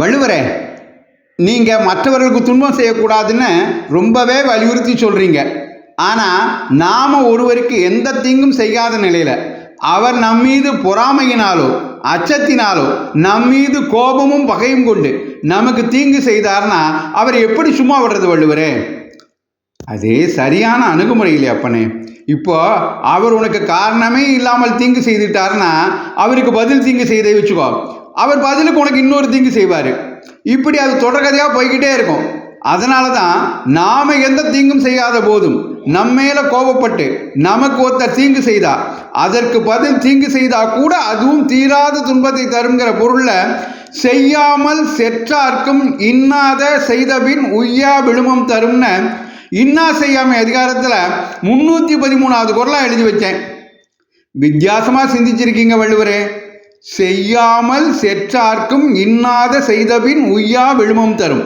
வள்ளுவரே நீங்கள் மற்றவர்களுக்கு துன்பம் செய்யக்கூடாதுன்னு ரொம்பவே வலியுறுத்தி சொல்கிறீங்க ஆனால் நாம் ஒருவருக்கு எந்த தீங்கும் செய்யாத நிலையில் அவர் நம்மீது பொறாமையினாலோ அச்சத்தினாலோ நம்மீது கோபமும் பகையும் கொண்டு நமக்கு தீங்கு செய்தார்னா அவர் எப்படி சும்மா விடுறது வள்ளுவரே? அது சரியான அணுகுமுறை இல்லையா அப்பனே. இப்போ அவர் உனக்கு காரணமே இல்லாமல் தீங்கு செய்துட்டாருன்னா அவருக்கு பதில் தீங்கு செய்தே வச்சுக்கோ. அவர் பதிலுக்கு உனக்கு இன்னொரு தீங்கு செய்வார். இப்படி அது தொடர்கதையாக போய்கிட்டே இருக்கும். அதனால தான் நாம் எந்த தீங்கும் செய்யாத போதும் நம்ம மேலே கோபப்பட்டு நமக்கு ஒருத்தர் தீங்கு செய்தா அதற்கு பதில் தீங்கு செய்தா கூட அதுவும் தீராத துன்பத்தை தருங்கிற பொருளில் செய்யாமல் செற்றார்க்கும் இன்னாத செய்தபின் உய்யா விழுமம் தரும்னு இன்னா செய்யாமை அதிகாரத்தில் முன்னூற்றி பதிமூணாவது குரலாக எழுதி வச்சேன். வித்தியாசமாக சிந்திச்சிருக்கீங்க வள்ளுவரே. செய்யாமல் செற்றார்க்கும் இன்னாத செய்தபின் உய்யா விழுமம் தரும்.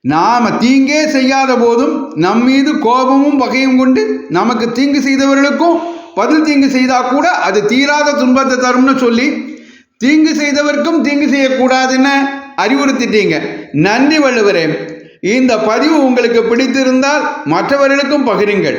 நாம் தீங்கே செய்யாத போதும் நம்மீது கோபமும் பகையும் கொண்டு நமக்கு தீங்கு செய்தவர்களுக்கும் பதில் தீங்கு செய்தால் கூட அது தீராத துன்பத்தை தரும்னு சொல்லி தீங்கு செய்தவர்க்கும் தீங்கு செய்யக்கூடாதுன்னு அறிவுறுத்திட்டீங்க. நன்றி வள்ளுவரே. இந்த பதிவு உங்களுக்கு பிடித்திருந்தால் மற்றவர்களுக்கும் பகிருங்கள்.